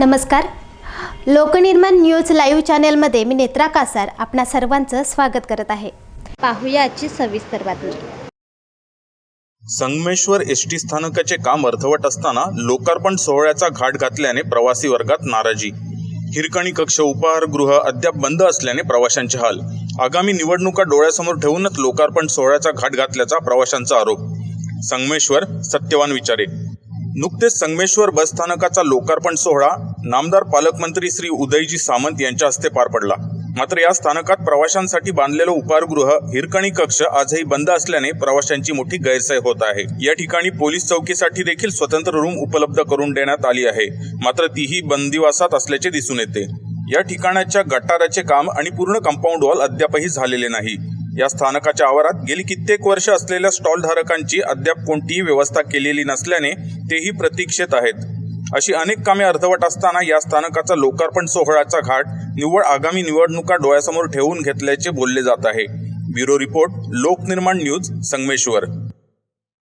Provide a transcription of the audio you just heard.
नमस्कार. Loknirman news live चॅनेलमध्ये मी नेत्रा कासार आपणा सर्वांचं स्वागत करत आहे. पाहूया आजची सविस्तर बातमी. संगमेश्वर एस टी स्थानकाचे काम अर्धवट असताना लोकार्पण सोहळ्याचा घाट घातल्याने प्रवासी वर्गात नाराजी. हिरकणी कक्ष उपहारगृह अद्याप बंद असल्याने प्रवाशांचे हाल. आगामी निवडणुका डोळ्यासमोर ठेवूनच लोकार्पण सोहळ्याचा घाट घातल्याचा प्रवाशांचा आरोप. संगमेश्वर सत्यवान विचारे. नुकतेच संगमेश्वर बस स्थानकाचा लोकार्पण सोहळा नामदार पालकमंत्री श्री उदयजी सामंत यांच्या हस्ते पार पडला. मात्र या स्थानकात प्रवाशांसाठी बांधलेलं उपहारगृह हिरकणी कक्ष आजही बंद असल्याने प्रवाशांची मोठी गैरसोय होत आहे. या ठिकाणी पोलीस चौकीसाठी देखील स्वतंत्र रूम उपलब्ध करून देण्यात आली आहे. मात्र तीही बंदिवासात असल्याचे दिसून येते. या ठिकाणाच्या गटाराचे काम आणि पूर्ण कंपाऊंड वॉल अद्यापही झालेले नाही. या स्थानकाच्या आवारात गेली कित्येक वर्ष असलेल्या स्टॉल धारकांची अद्याप कोणतीही व्यवस्था केलेली नसल्याने तेही प्रतीक्षेत आहेत. अशी अनेक कामे अर्धवट असताना या स्थानकाचा लोकार्पण सोहळ्याचा घाट निव्वळ आगामी निवडणुका डोळ्यासमोर ठेवून घेतल्याचे बोलले जात आहे. Bureau report Loknirman news Sangameshwar.